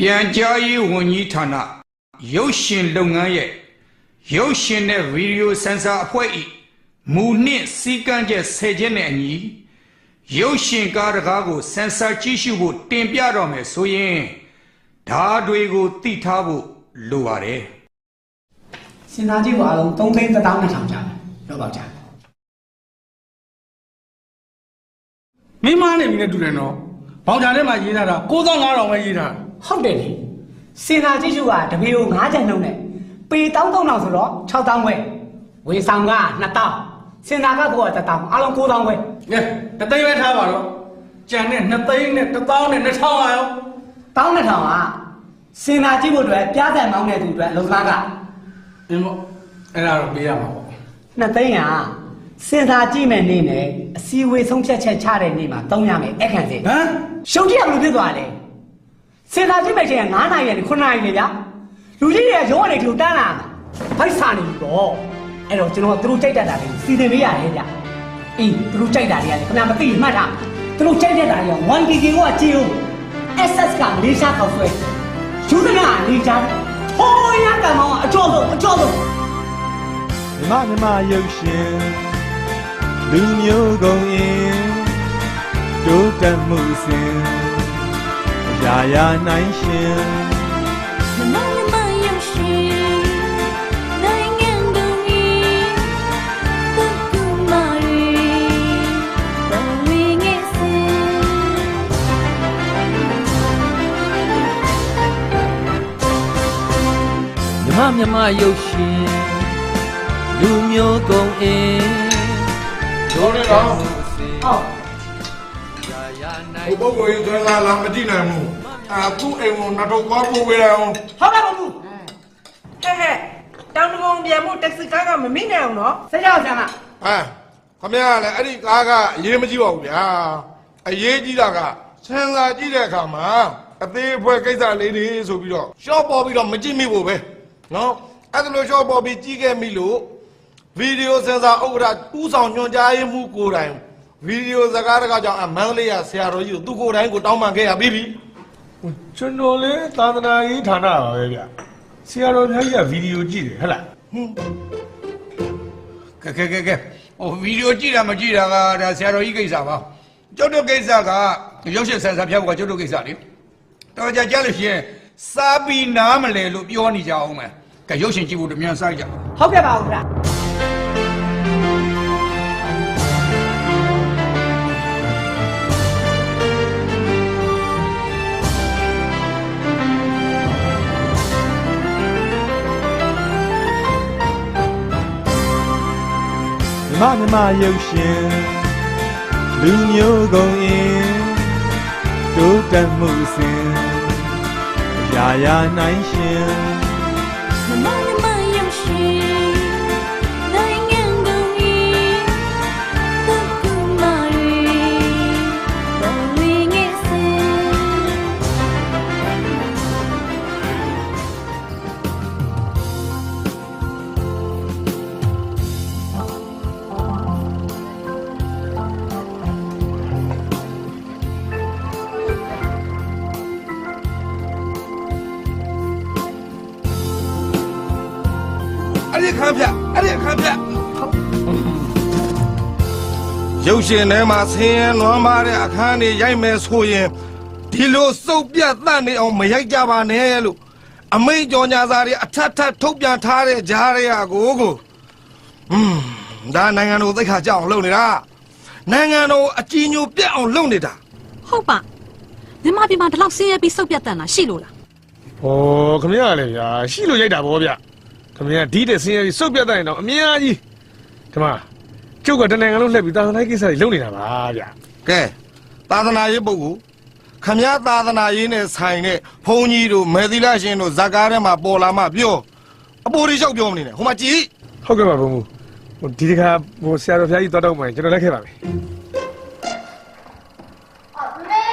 ပြန်ကြားရေးဝန်ကြီးဌာနရုပ်ရှင်လုပ်ငန်းရဲ့ရုပ်ရှင်နဲ့ဗီဒီယိုဆင်ဆာအဖွဲ့၏မူနှင့်စည်းကမ်းချက်ဆယ်ချက်နဲ့အညီရုပ်ရှင်ကားတကားကိုဆင်ဆာကြည့်ရှုဖို့တင်ပြတော့မယ်ဆိုရင်ဓာတ်တွေကိုသိထားဖို့လိုပါတယ်စင်သားကြီးကအားလုံး3သိန်း1000နဲ့ထောင်ကြတယ်တော့ပေါ့ကြာမင်းမနဲ့မင်းနဲ့တူတယ်နော်ဘောင်ချာထဲမှာရေးထားတာ9500ပဲရေးထား ဟုတ်တယ်လေစင်သားကြီးစုကတပီကို9ကျပ်နှုံးနဲ့ပေ3000ဆိုတော့6000ခွဲဝေဆောင်က2000စင်သားကကိုက1000အားလုံး9000ခွဲကဲတသိန်းပဲထားပါတော့ကြံနဲ့2သိန်းနဲ့1000နဲ့2000ပါရော1200ကစင်သားကြီးဖို့အတွက်ပြားတန်မောင်းတဲ့သူအတွက်လုံသားကအင်းပေါ့အဲ့ဒါတော့ပေးရမှာပေါ့2သိန်းကစင်သားကြီးမဲ့နေနဲ့အစည်းအဝေးဆုံးဖြတ်ချက်ချတဲ့နေ့မှာတုံးရမယ်အခန့်စင်ဟမ်ရှုံးကြရဘယ်လိုဖြစ်သွားလဲ စင်သားကြီးမဲ့ချိန်က9နိုင်ရယ်9နိုင်ရယ်ဗျာလူကြီးတွေကရုံးကနေထူတန်းလာဖိုက်စာနေပြီတော့အဲ့တော့ကျွန်တော်ကသူတို့ကြိုက်တတ်တာတွေစီစဉ်ပေးရတယ်ဗျအေးသူတို့ကြိုက်တာတွေကလည်းခဏမသိမှတ်ထားသူတို့ကြိုက်တတ်တာတွေက 1KK ကကြည်ဦး SS ကမလေးရှားကောက်ဆွဲယူသနာလေးချာဟိုးရကမောင်အကျော်ဆုံးအကျော်ဆုံးမြမမြမရုပ်ရှင်လူမျိုးကုန်ရင်တိုးတက်မှုစဉ် ရာရာနိုင်ရှင်မမမရောက်ရှင်နိုင်ငံတော်ကြီးတကူမာရီတော်ဝင်ငယ်စင်မြမမြမရုပ်ရှင်လူမျိုးကုန်အင်းတို့ရော ဟိုပုဂ္ဂိုလ်ကြီးသွဲလာလာမကြည့်နိုင်ဘူးအာသူ့အိမ်ကိုနှစ်တော့ကောပို့ပေးရအောင်ဟုတ်ကဲ့ပါဘူးဟဲ့ဟဲ့တောင်တကုံပြန်ဖို့တက်ဆီကားကမမိနိုင်အောင်နော်ဆက်ကြောက်ဆံမအာခမရကလည်းအဲ့ဒီကားကအရေးမကြီးပါဘူးဗျာအရေးကြီးတာကဆန်းစာကြည့်တဲ့အခါမှာအသေးအဖွဲကိစ္စလေးတွေဆိုပြီးတော့ရှော့ပေါ်ပြီးတော့မကြည့်မိဘူးပဲနော်အဲ့ဒါလို့ရှော့ပေါ်ပြီးကြည့်ခဲ့မိလို့ဗီဒီယိုဆင်ဆာဥက္ကဋ္ဌဦးဆောင်ညွှန်ကြားရေးမှူးကိုယ်တိုင် ဗီဒီယိုစကားတကားကြောင့်အမန္တလေးရဆရာတော်ကြီးကိုသူကိုယ်တိုင်ကိုတောင်းပန်ခဲ့ရပြီးပြီကျွန်တော်လေသာသနာရေးဌာနပါပဲဗျဆရာတော်များကြီးကဗီဒီယိုကြည့်တယ်ဟဲ့လားကဲကဲကဲကဲဟိုဗီဒီယိုကြည့်တာမကြည့်တာကဒါဆရာတော်ကြီးကိစ္စပါကျုပ်တို့ကိစ္စကရုပ်ရှင်ဆင်ဆာဖျောက်ကကျုပ်တို့ကိစ္စလေတော်ကြကြလို့ရှိရင်စားပြီးနားမလဲလို့ပြောနေကြအောင်မယ်ကဲရုပ်ရှင်ကြည့်ဖို့တမြန်စားကြဟုတ်ကဲ့ပါဦးဗျာ မမြမရုပ်ရှင်လူမျိုးကုန်ရင်တို့တမှုစဉ်ရာရာနိုင်ရှင်မမမြမရုပ်ရှင် အဲ့ဒီခန်းဖြတ်အဲ့ဒီခန်းဖြတ်ရုပ်ရှင်ထဲမှာဆင်းရဲနွမ်းပါတဲ့အခန်းတွေရိုက်မယ်ဆိုရင်ဒီလိုစုပ်ပြတ်တတ်နေအောင်မရိုက်ကြပါနဲ့လို့အမိန့်ကြော်ညာစာတွေအထက်ထပ်ထုတ်ပြန်ထားတဲ့ကြားရရကိုကိုอืมဒါနိုင်ငံတော်သိက္ခာကြအောင်လုပ်နေတာနိုင်ငံတော်အကြီးညိုပြတ်အောင်လုပ်နေတာဟုတ်ပါမြန်မာပြည်မှာဒီလောက်ဆင်းရဲပြီးစုပ်ပြတ်တန်တာရှိလို့လားဟောခမရလည်းဗျာရှိလို့ရိုက်တာဗောဗျ ခမရဒီတဲ့ဆင်းရဲကြီးစုပ်ပြတ်တိုင်းတော့အများကြီးဒီမှာကျုပ်ကတနိုင်ငံလုံးလှည့်ပြီးသာသနာရေးကိစ္စတွေလုပ်နေတာပါဗျကဲသာသနာရေးပုဂ္ဂိုလ်ခမရသာသနာရေးနဲ့ဆိုင်တဲ့ဘုန်းကြီးတို့မယ်သီလရှင်တို့ဇကားထဲမှာပေါ်လာမှပြောအပေါ်ရိလျှောက်ပြောမနေနဲ့ဟိုမှာကြည်ဟုတ်ကဲ့ပါဘုန်းကြီးဟိုဒီတခါဟိုဆရာတော်ဖျားကြီးတော်တော့မှကျွန်တော်လက်ခဲ့ပါမယ်အော်မေ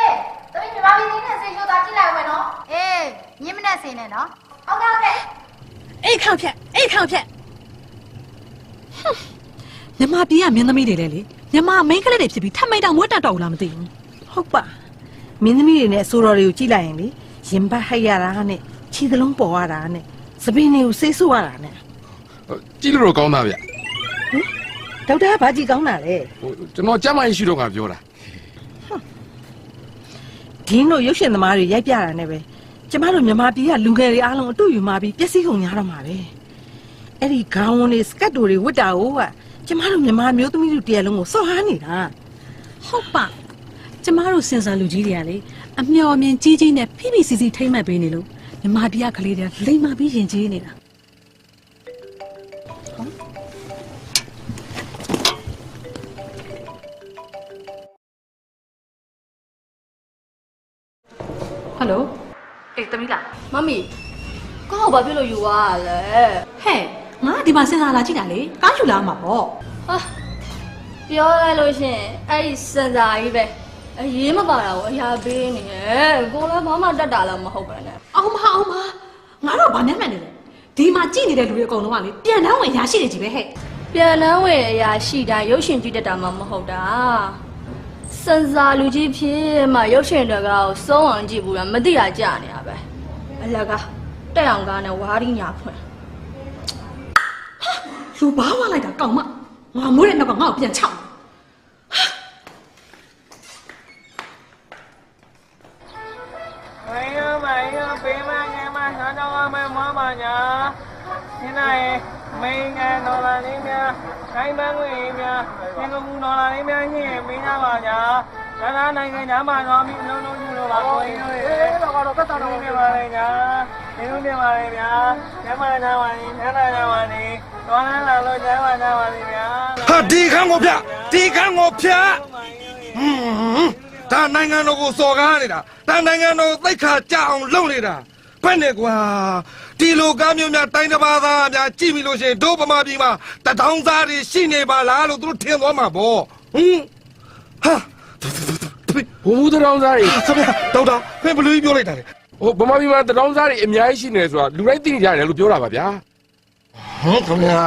တမင်ညီမလေးနေနဲ့စေချိုးတာကြည့်လိုက်မယ်နော်အေးညမနဲ့စင်းနေနော် အိတ်ခေါက်ဖြက်အိတ်ခေါက်ဖြက်ဟွန်းမြန်မာပြည်ကမင်းသမီးတွေလည်းလေမြန်မာမိန်းကလေးတွေဖြစ်ပြီးထပ်မိတ်တော့မွတ်တတ်တော့ဘူးလားမသိဘူးဟုတ်ပါမင်းသမီးတွေနဲ့အစိုးရတွေကိုကြည့်လိုက်ရင်လေရင်ပတ်ဟိုက်ရတာနဲ့ခြေသလုံးပေါ်ရတာနဲ့သပင်းတွေကိုဆေးဆုပ်ရတာနဲ့ကြည့်လို့တော့ကောင်းသားဗျဒေါက်တာကဘာကြည့်ကောင်းတာလဲဟိုကျွန်တော်ကြမ်းမရင်ရှိတော့ကပြောတာဒင်းတို့ရုပ်ရှင်သမားတွေရိုက်ပြတာနဲ့ပဲ ကျမတို့မြန်မာပြည်ကလူငယ်တွေအားလုံးအတူယူมาပြီးပျက်စီးကုန်ကြတော့မှာပဲအဲ့ဒီခေါင်းဝင်တွေစကတ်တို့တွေဝတ်တာကိုကကျမတို့မြန်မာမျိုးသမီးတို့တရားလုံးကိုစော်ဟားနေတာဟုတ်ပါကျမတို့စင်ဆာလူကြီးတွေကလေအမျော်အမြင်ကြီးကြီးနဲ့ဖိဖိစီစီထိမ့်မှတ်ပေးနေလို့မြမပြကလေးတွေလိမ္မာပြီးရင်ကြီးနေတာဟယ်လို အေးတမီးလားမမီကောင်းဘာဖြစ်လို့ယူသွားရလဲဟဲ့ငါဒီမှာစင်ဆာလာကြည့်တာလေကားယူလာမှာပေါ့ဟာပြောလိုက်လို့ရှရင်အဲ့ဒီစံစာကြီးပဲအရေးမပါတာကိုအရာပေးနေရဲ့ကိုလည်းဘာမှတက်တာလည်းမဟုတ်ပဲနဲ့အောင်မအောင်မငါတော့ဗာနဲ့မှန်နေတယ်ဒီမှာကြည့်နေတဲ့လူတွေအကုန်လုံးကလေပြန်တန်းဝင်ရရှိနေကြပြီပဲဟဲ့ပြန်လန်းဝင်အရာရှိတိုင်းရုပ်ရှင်ကြည့်တတ်တာမှမဟုတ်တာ စံစာလူကြီးဖြစ်မှရုပ်ရှင်တွေကကိုစုံးအောင်ကြည့်ဘူးလားမသိတာကြာနေတာပဲအလကားတက်အောင်ကားနဲ့ဝါးရင်းညာဖွင့်လူဘာဝလိုက်တာကောင်းမငါမိုးတဲ့နောက်ကငါ့ကိုပြန်ချောက်မယမယပေမငယ်မသာတော်မမမညာ ရှင်းနိုင်မင်းငယ်တော်လာလေးများတိုင်းပန်းဝင်များသင်္ကမူတော်လာလေးများညင်မင်းသားပါညာသာသာနိုင်ငံသားမှာတော်မိလုံးလုံးကျလို့ပါကိုင်းတို့ရေတော့ကတော့သက်တော်တော်နေပါလေညာဒီလိုနေပါလေဗျာညမနာပါနေညနာနာပါနေတော်လာလာလို့ညမနာပါလေဗျာဟာဒီခန်းကိုဖျက်ဒီခန်းကိုဖျက်ဟွန်းဒါနိုင်ငံတော်ကိုစော်ကားနေတာဒါနိုင်ငံတော်ကိုသိက္ခာကြအောင်လုပ်နေတာဘယ်နဲ့ကွာ ဒီလိုကားမျိုးများတိုင်းတစ်ပါးသားများကြည့်ပြီလို့ရှိရင်ဒုဗမာပြည်မှာတထောင်သားတွေရှိနေပါလားလို့သူတို့ထင်သွားမှာပေါ့ဟွန်းဟာဘုံဘူးတရောင်းစားတွေဆရာဒေါက်တာဖင်ဘလူးကြီးပြောလိုက်တာလေဟိုဗမာပြည်မှာတရောင်းစားတွေအများကြီးရှိနေတယ်ဆိုတာလူတိုင်းသိနေကြတယ်လို့ပြောတာပါဗျာဟမ်ခင်ဗျာ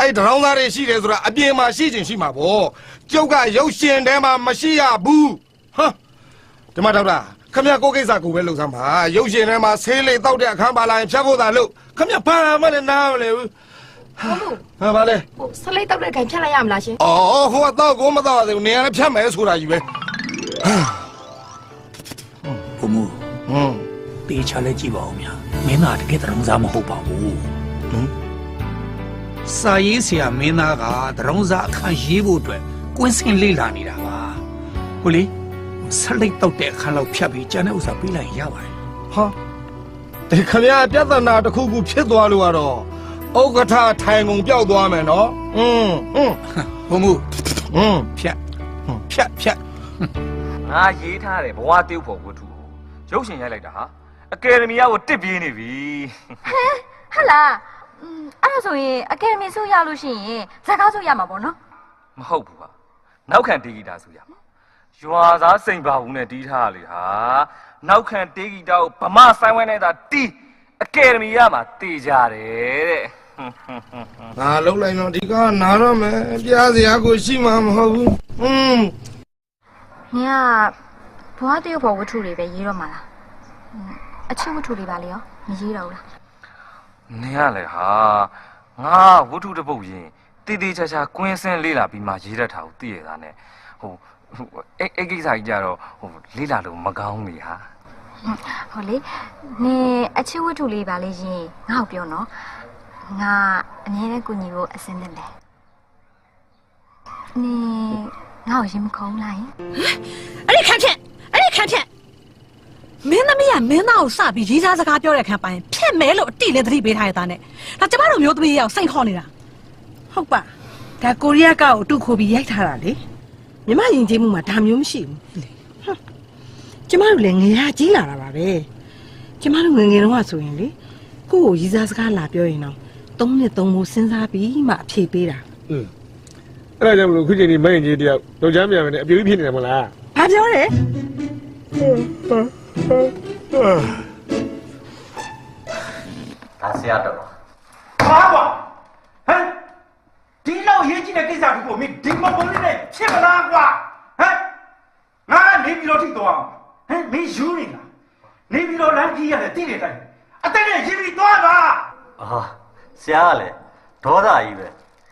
အဲ့တရောင်းသားတွေရှိတယ်ဆိုတာအပြင်မှာရှိချင်ရှိမှာပေါ့ကျုပ်ကရုပ်ရှင်ထဲမှာမရှိရဘူးဟာဒီမှာဒေါက်တာ ခင်ဗျာကိုယ်ကိစ္စကိုပဲလုပ်စမ်းပါရုပ်ရှင်ထဲမှာဆေးလေးတောက်တဲ့အခန်းပါလာရင်ဖြတ်ဖို့သာလို့ခင်ဗျာဘာမှလည်းနားမလဲဘူးဟာဘာလဲဟိုဆလိတ်တောက်တဲ့ခိုင်ဖြတ်လိုက်ရမလားရှင်အော်ဟိုကတော့ကိုမတော့သေးဘူးနေရာလည်းဖြတ်မယ်ဆိုတာကြီးပဲဘုံမူဟွန်းတေချာလဲကြည့်ပါဦးဗျာမင်းသားတကယ်တရုံစားမဟုတ်ပါဘူးဟမ်စာရေးဆရာမင်းသားကတရုံစားအခန်းရေးဖို့အတွက်ကွင်းစင်လေးလာနေတာပါဟုတ်လေ ဆက်လိုက်တော့တဲ့အခန်းလောက်ဖြတ်ပြီးကျန်တဲ့ဥစ္စာပြီးလိုက်ရင်ရပါတယ် ဟာဒီခင်ဗျာပြဿနာတစ်ခုခုဖြစ်သွားလို့ကတော့ဥက္ကဋ္ဌထိုင်ကုန်ပျောက်သွားမယ်နော်อืมอืม ဘုံမူ อืม ဖြတ်ဖြတ်ဖြတ် ငါရေးထားတယ်ဘဝတေးဖို့ဝတ္ထုကိုရုပ်ရှင်ရိုက်လိုက်တာဟာအကယ်ဒမီယာကိုတစ်ပြေးနေပြီ ဟဟလားอืมအဲ့ဒါဆိုရင်အကယ်ဒမီဆုရလို့ရှိရင်ဇာတ်ကားဆုရမှာပေါ့နော် မဟုတ်ဘူးဟာနောက်ခံတေးဂီတာဆိုရမှာ ရွာသားစိန်ပါဘူးနဲ့တီးထားလေဟာနောက်ခံတေးဂီတာကိုဗမာဆိုင်ဝဲနဲ့သာတီးအကယ်ဒမီရမှာတေးကြတယ်တဲ့ငါလုံးလိုက်တော့ဒီကနာတော့မယ်ပြားစရာကိုရှိမှာမဟုတ်ဘူးอืมမြာဘွားတရုပ်ဖို့ဝတ္ထုတွေပဲရေးတော့မှာလားအချစ်ဝတ္ထုတွေပါလေရောမရေးတော့ဘူးလားနေရလေဟာငါဝတ္ထုတစ်ပုဒ်ရင် တေးသေးချာချာကွင်းစင်းလေးလာပြီးမှရေးတတ်တာကိုသိရတာနဲ့ဟိုဟိုအဲ့အဲ့ကိစ္စကြီးကြတော့ဟိုလေးလာလို့မကောင်းနေဟာဟိုလေနင်အချစ်ဝတ္ထုလေးပါလေရင်ငါ့ကိုပြောနော်ငါအမြဲတမ်းကူညီဖို့အစင်းတင်တယ်နင်ငါ့ကိုရင်မခုံးလိုက်အဲ့ဒီခန့်ဖြတ်အဲ့ဒီခန့်ဖြတ်မင်းသမီးကမင်းသားကိုစပြီးရေးစားစကားပြောတဲ့ခန့်ပိုင်းဖြတ်မဲလို့အတိလည်းသတိပေးထားရတဲ့နဲ့ဒါကျမတို့မျိုးသမီးရောက်စိတ်ခေါ်နေတာ ဟုတ်ပါဒါကိုရီးယားကောက်အတုခိုးပြီးရိုက်ထားတာလေမြမယဉ်ကျေးမှုမှာဒါမျိုးမရှိဘူးဟွန်းကျမတို့လည်းငယ်ရကြီးလာတာပါပဲကျမတို့ငယ်ငယ်တုန်းကဆိုရင်လေကိုယ့်ကိုရီးစားစကားလာပြောရင်တော့သုံးနှစ်သုံးဖို့စဉ်းစားပြီးမှအဖြေပေးတာอืมအဲ့ဒါကြောင့်မလို့ခုချိန်ဒီမရင်ကြီးတယောက်တော့ကြမ်းမြန်မယ်နဲ့အပြူကြီးဖြစ်နေတယ်မဟုတ်လားဘာပြောလဲဒါဆရာတော် ဟာကွာဟမ်ဒီလောက် ရေးကြည့်တဲ့ကိစ္စကိုမင်းဒီမပေါ်လေးနဲ့ဖြစ်မလားကွာဟမ်ငါကနေပြီးတော့ထိသွားအောင်ဟမ်မင်းယူနေလားနေပြီးတော့တော်လမ်းကြီးရတယ်တိနေတိုင်းအတက်နဲ့ရင်းပြီးသွားပါအာဆရာကလည်းဒေါသကြီးပဲ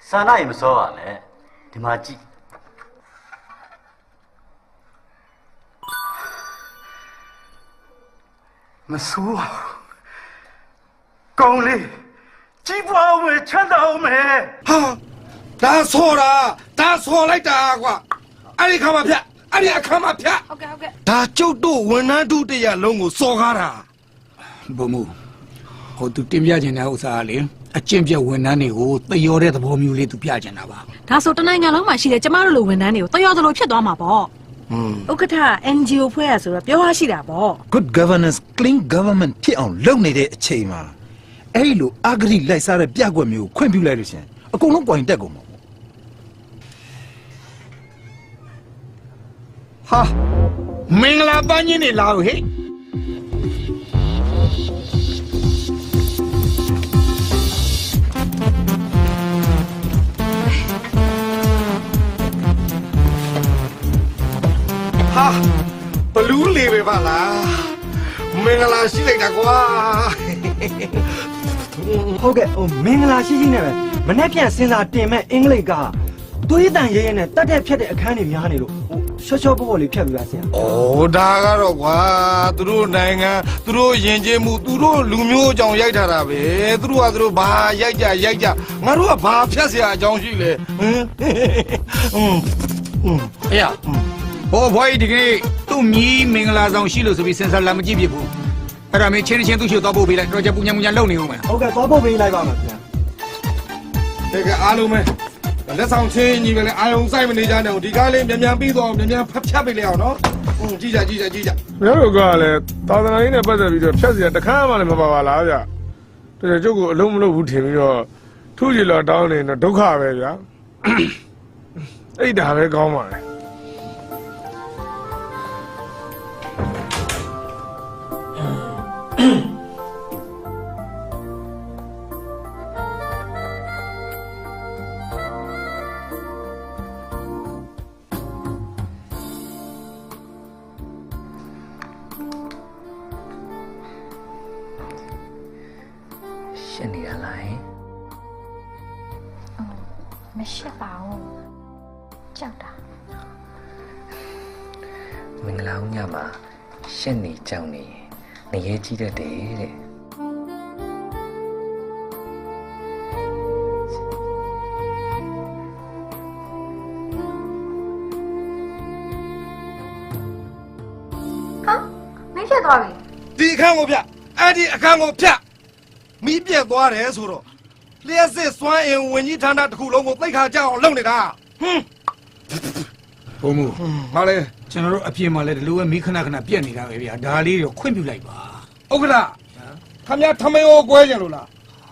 ဆန္ဒကြီးမစောပါနဲ့ဒီမှာကြည့်မဆိုးပါဘူးကောင်းလေးကြီးပွားအောင်မယ်ချမ်းသာအောင်မယ်ဟာ ဒါဆော်တာဒါဆော်လိုက်တာကွာအဲ့ဒီခါမှာဖြတ်အဲ့ဒီအခါမှာဖြတ်ဟုတ်ကဲ့ဟုတ်ကဲ့ဒါကျုပ်တို့ဝန်ထမ်းတို့တရလုံးကိုစော်ကားတာဘုံမူဟိုသူတင်ပြချင်တဲ့ဥစ္စာကလေအကျင့်ပြတ်ဝန်ထမ်းတွေကိုတယောတဲ့သဘောမျိုးလေးသူပြချင်တာပါဒါဆိုတနိုင်ငံလုံးမှာရှိတဲ့ကျမတို့လိုဝန်ထမ်းတွေကိုတယောသလိုဖြစ်သွားမှာပေါ့ဥက္ကဋ္ဌ NGO ဖွဲ့ရဆိုတော့ပြောရရှိတာပေါ့ good governance clean government ဖြစ်အောင်လုပ်နေတဲ့အချိန်မှာအဲ့ဒီလိုအဂရိလိုက်စားတဲ့ပြက်ကွက်မျိုးကိုခွင့်ပြုလိုက်လို့ရှရင်အကုန်လုံး point တက်ကုန်မှာ ဟာမင်္ဂလာပန်းကြီးနေလာလို့ဟဲ့ဟာဘလူးလေပဲပါလားမင်္ဂလာရှိလိုက်တာကွာဟုတ်ကဲ့ဟိုမင်္ဂလာရှိရှိနဲ့ပဲမနေ့ပြန်စင်စာတင်မဲ့အင်္ဂလိပ်ကသွေးတန်ရဲရဲနဲ့တတ်တဲ့ဖြတ်တဲ့အခန်းတွေများနေလို့ဟို ရှော့ရှော့ပေါ့ပေါ့လေးဖြတ်ပြီးပါဆရာဩဒါကတော့ကွာသူတို့နိုင်ငံသူတို့ယဉ်ကျေးမှုသူတို့လူမျိုးအကြောင်းရိုက်ထားတာပဲသူတို့ကသူတို့ဘာရိုက်ကြရိုက်ကြငါတို့ကဘာဖြတ်ဆရာအကြောင်းရှိလဲဟင်းဟင်းအေးဟောဘွားဒီကနေ့သူ့မြီးမင်္ဂလာဆောင်ရှိလို့ဆိုပြီးစင်ဆာလာမကြည့်ဖြစ်ဘူးအဲ့ဒါမင်းချင်းချင်းသူ့ချို့သွားပို့ပေးလိုက်တော့ကြပူညာပူညာလုံနေဦးမယ်ဟုတ်ကဲ့သွားပို့ပေးလိုက်ပါမယ်ဗျာတကယ်အားလုံးပဲ လက်ဆောင်ချင်းညီပဲလေအာယုံစိုက်မနေကြနဲ့ဒီကားလေးမြန်မြန်ပြီးတော့မြန်မြန်ဖတ်ဖြတ်ပေးလိုက်အောင်နော်อืมကြည့်ကြကြည့်ကြကြည့်ကြကျွန်တော်တို့ကလည်းသာသနာရေးနဲ့ပတ်သက်ပြီးတော့ဖြတ်စရာတစ်ခါမှလည်းမပါပါလားဗျတော်ကျုပ်ကအလုံးမလုံးဘူးထင်ပြီးတော့ထူးကြည်လာတောင်းနေတော့ဒုက္ခပဲဗျာအဲ့ဒါပဲကောင်းပါလေ ညမှာရှင်းနေကြောင်နေငရဲကြီးတတ်တယ်တဲ့ဟာမင်းဖြစ်သွားပြီဒီအခန်းကိုဖြတ်အဲ့ဒီအခန်းကိုဖြတ်မိပြက်သွားတယ်ဆိုတော့လျှက်စစ်စွမ်းအင်ဝင်ကြီးဌာနတစ်ခုလုံးကိုသိခါကြအောင်လုပ်နေတာဟွန်းဘုံမူဟာလေ ကျွန်တော်တို့အပြင်မှာလည်းဒီလိုပဲမိခဏခဏပြက်နေတာပဲဗျာဒါလေးတော့ခွင့်ပြုလိုက်ပါဥက္ကဋ္ဌခမရထမင်းကိုကွဲကြလို့လား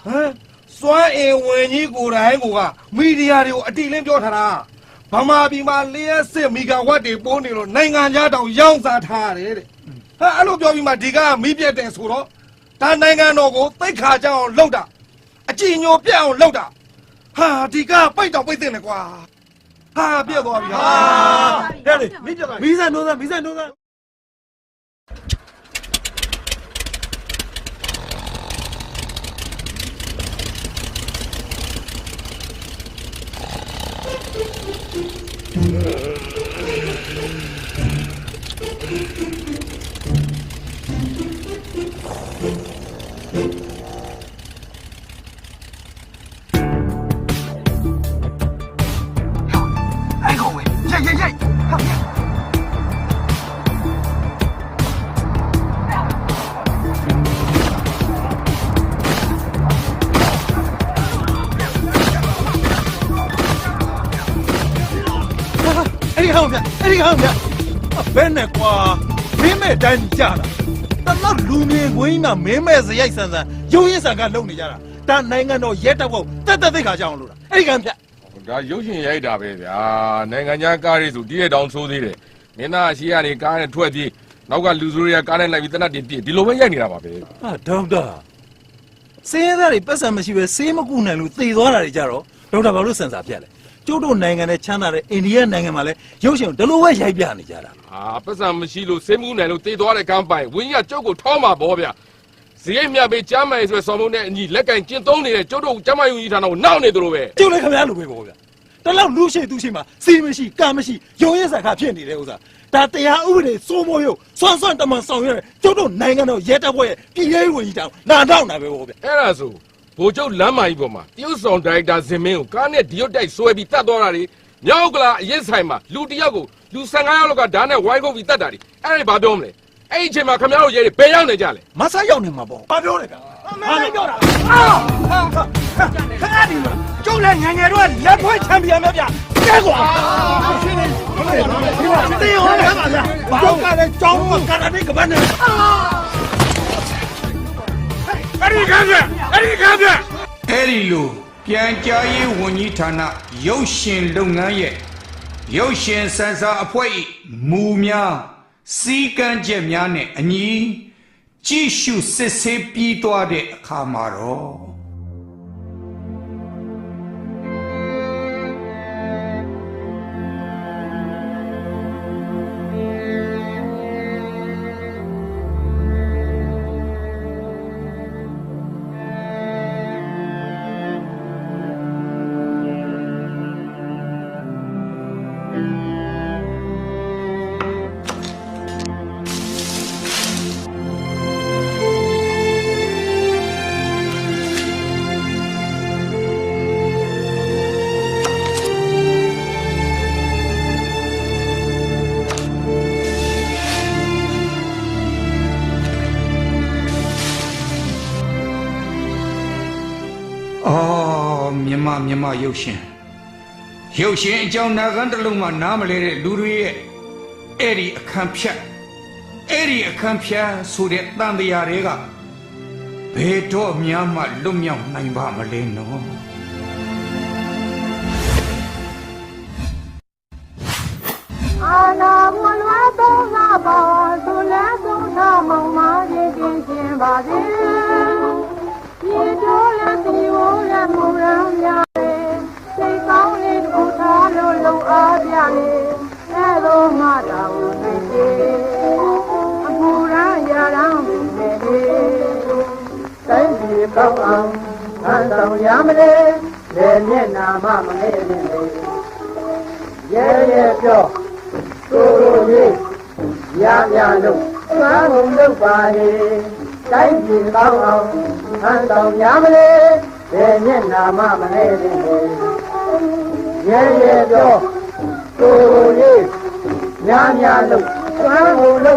ဟမ်စွမ်းအင်ဝင်ကြီးကိုယ်တိုင်ကိုကမီဒီယာတွေကိုအတိလင်းပြောထားတာဗမာပြည်မှာလျှက်စစ်မီဂါဝတ်တွေပိုးနေလို့နိုင်ငံခြားတောင်ရောင်းစားထားရတယ်တဲ့ဟာအဲ့လိုပြောပြီးမှဒီကမီးပြက်တယ်ဆိုတော့ဒါနိုင်ငံတော်ကိုသိခါကြအောင်လုပ်တာအကြည်ညိုပြက်အောင်လုပ်တာဟာဒီကပိတ်တော့ပိတ်တင်တယ်ကွာ ဟာပြက်သွားပြီဟာဟဲ့လေမီးပြတ်သွားမီးစံနိုးစံမီးစံနိုးစံအဲ့ င်းဗျအဲ့ဒီဟောင်းဗျဘယ်နဲ့ကွာမင်းမဲ့တိုင်းကြတာတလောက်လူမြင်ခွင်းမှာမင်းမဲ့စရိုက်ဆန်ဆန်ရုံရင်ဆန်ကလုံနေကြတာဒါနိုင်ငံတော်ရဲတပ်ဖွဲ့တက်တက်သိခါကြအောင်လို့လားအဲ့ဒီကံဗျဒါရုပ်ရှင်ရိုက်တာပဲဗျာနိုင်ငံခြားကားရေးဆိုတည့်ရတောင်ဆိုးသေးတယ်မင်းသားအရှိကနေကားနဲ့ထွက်ပြေးနောက်ကလူစိုးတွေကကားနဲ့လိုက်ပြီးတနတ်တင်ပြေးဒီလိုပဲရိုက်နေတာပါပဲဟာဒေါက်တာစင်းရဲသားတွေပတ်စံမရှိပဲဆေးမကူနိုင်လို့သေသွားတာတွေကြတော့ဒေါက်တာဘာလို့စင်စာပြက်လဲ ကျုပ်တို့နိုင်ငံနဲ့ချမ်းသာတဲ့အိန္ဒိယနိုင်ငံမှာလည်းရုပ်ရှင်ကိုဒီလိုပဲရိုက်ပြနေကြတာဟာပတ်စံမရှိလို့စိတ်မှုနိုင်လို့တေးသွားတဲ့ကမ်းပိုင်ဝင်းကြီးကကျုပ်ကိုထောင်းမှာပေါ့ဗျာဇရိတ်မြပေးကြားမယ်ဆိုရယ်ဆော်မုံနဲ့အညီလက်ကင်ကျင်းသုံးနေတဲ့ကျုပ်တို့ကျမ်းမယုံကြီးဌာနကိုနောက်နေသလိုပဲကျုပ်လည်းခင်ဗျားလိုပဲပေါ့ဗျာတလောက်လူရှိသူရှိမှာစီမရှိကံမရှိရုံရင်းစားခဖြစ်နေတဲ့ဥစ္စာဒါတရားဥပဒေစိုးမိုးရုပ်စွမ်းစွမ်းတမန်ဆောင်ရွက်ကျုပ်တို့နိုင်ငံတော်ရဲတပ်ဖွဲ့ရဲ့ပြည်ရေးဝင်ကြီးတောင်နာတော့နာပဲပေါ့ဗျာအဲ့ဒါဆို ဘိုလ်ချုပ်လမ်းမကြီးပေါ်မှာတရုတ်ဆောင်ဒါရိုက်တာဇင်မင်းကိုကားနဲ့ဒီရုတ်တိုက်ဆွဲပြီးတတ်သွားတာတွေမြောက်ကလာအရင်ဆိုင်မှာလူတစ်ယောက်ကိုလူ15ယောက်လောက်ကဓာတ်နဲ့ဝိုင်းခုတ်ပြီးတတ်တာတွေအဲ့ဒါဘာပြောမလဲအဲ့ဒီအချိန်မှာခင်ဗျားတို့ရဲတွေဘယ်ရောက်နေကြလဲမဆားရောက်နေမှာပေါ့ဘာပြောလဲကမင်းပြောတာအာခါဒီမှာကျုပ်လည်းငယ်ငယ်တော့လက်ဖွဲ့ချန်ပီယံပဲဗျကဲကွာရှင်းနေတေးဟောတယ်ပါလားကျုပ်ကလည်းကြောင်းကကာရာတေကပတ်နေအဲ့ဒီကမ်းပြ အဲ့ဒီကမ်းပြအဲ့ဒီလိုပြန်ကြားရေးဝန်ကြီးဌာနရုပ်ရှင်လုပ်ငန်းရဲ့ရုပ်ရှင်စံစာအဖွဲ့၏မူများစီကံချက်များနဲ့အညီကြည့်ရှုစစ်ဆေးပြီးသွားတဲ့အခါမှာတော့ အော်မြမမြမရုပ်ရှင်ရုပ်ရှင်အကြောင်းနာခံတစ်လုံးမှနားမလဲတဲ့လူတွေရဲ့အဲ့ဒီအခန်းဖြတ်အဲ့ဒီအခန်းဖြတ်ဆိုတဲ့တန်တရားတွေကဘယ်တော့မှမလွတ်မြောက်နိုင်ပါမလဲနော်အာနာမလွားသောငါပါသူလည်းသုံးသာမောင်မာရဲ့ကင်းရှင်ပါစေ ကောင်းလေးတစ်ခုထားလို့လုံအားပြလေအဲလိုငါတော်ကိုသိစေအမူရမ်းရရမ်းပြီလေတိုင်းပြည်ကောင်းအောင်ဆန်းဆောင်ရမလဲလေမျက်နာမမငဲ့နေလေရဲရဲပြောကိုယ်လေးရရလို့သာဘုံလုပ်ပါလေ တိုင်းပြည်ကောင်းအောင်ဟန်တော်ရမလဲဘယ်မျက်နာမှမလဲလေရဲရဲတော့ကိုယ်လေးရရလို့သာဘုံလုပ်